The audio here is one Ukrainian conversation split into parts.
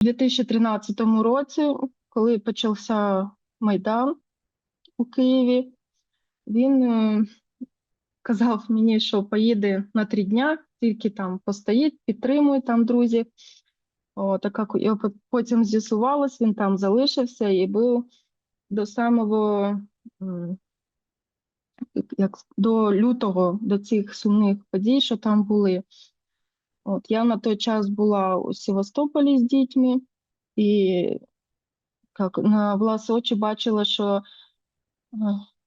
2013 році, коли почався Майдан у Києві, він е, казав мені, що поїде на три дня, тільки там постоїть, підтримує там друзів. О, так як потім з'ясувалось, він там залишився і був до самого як до лютого, до цих сумних подій, що там були. От я на той час була у Севастополі з дітьми, і як на власні очі бачила, що е,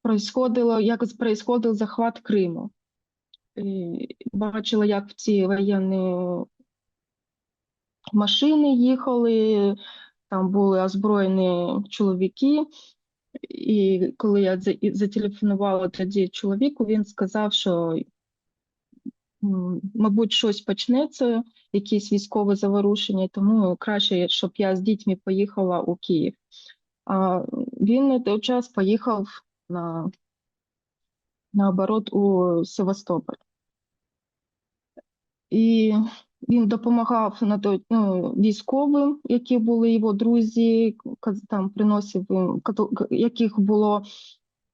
происходило, як з- происходив захват Криму. І бачила, як в ці воєнні машини їхали, там були озброєні чоловіки. І коли я зателефонувала тоді чоловіку, він сказав, що, мабуть, щось почнеться, якісь військові заворушення, тому краще, щоб я з дітьми поїхала у Київ. А він на той час поїхав на, наоборот у Севастополь. І він допомагав на той, ну, військовим, які були його друзі, там приносив їм, яких було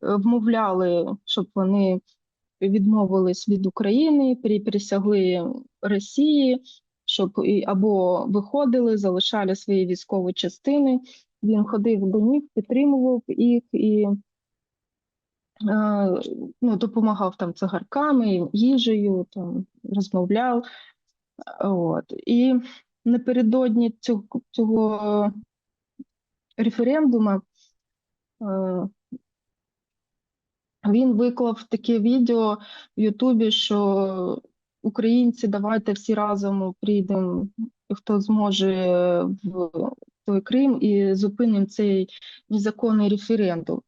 е, вмовляли, щоб вони відмовились від України, присягли Росії, щоб або виходили, залишали свої військові частини. Він ходив до них, підтримував їх і е, ну, допомагав там цигарками, їжею, там, розмовляв. От. І напередодні цього, цього референдуму е, він виклав таке відео в Ютубі, що українці, давайте всі разом прийдемо, хто зможе в той Крим і зупинимо цей незаконний референдум.